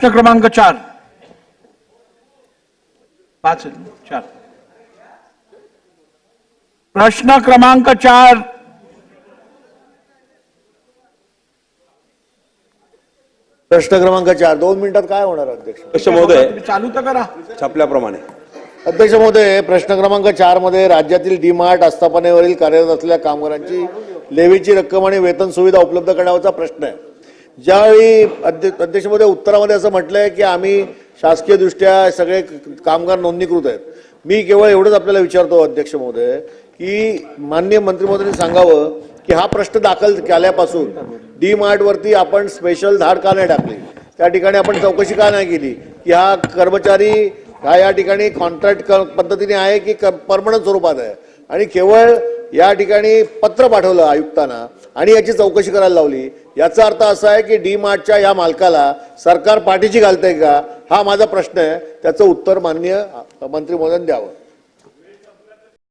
प्रश्न क्रमांक चार. पाच? चार. प्रश्न क्रमांक चार. प्रश्न क्रमांक चार. दोन मिनिटात काय होणार अध्यक्ष? अध्यक्ष महोदय तुम्ही चालू तर करा. छापल्याप्रमाणे. अध्यक्ष महोदय प्रश्न क्रमांक चारमध्ये राज्यातील डीमार्ट आस्थापनेवरील कार्यरत असलेल्या कामगारांची लेवीची रक्कम आणि वेतन सुविधा उपलब्ध करण्याचा प्रश्न आहे. ज्यावेळी अध्य- अध्यक्ष उत्तरामध्ये असं म्हटलंय की आम्ही शासकीय दृष्ट्या सगळे कामगार नोंदणीकृत आहेत. मी केवळ एवढंच आपल्याला विचारतो अध्यक्ष महोदय की माननीय मंत्री महोदयांनी सांगावं की हा प्रश्न दाखल केल्यापासून डी मार्टवरती आपण स्पेशल धाड का नाही टाकली? त्या ठिकाणी आपण चौकशी का नाही केली? की हा कर्मचारी हा या ठिकाणी कॉन्ट्रॅक्ट पद्धतीने आहे की परमनंट स्वरूपात आहे? आणि केवळ या ठिकाणी पत्र पाठवलं आयुक्तांना आणि याची चौकशी करायला लावली याचा अर्थ असा आहे की डी मार्टच्या या मालकाला सरकार पाठीची घालतंय का? हा माझा प्रश्न आहे. त्याचं उत्तर माननीय मंत्री महोदयांनी द्यावं.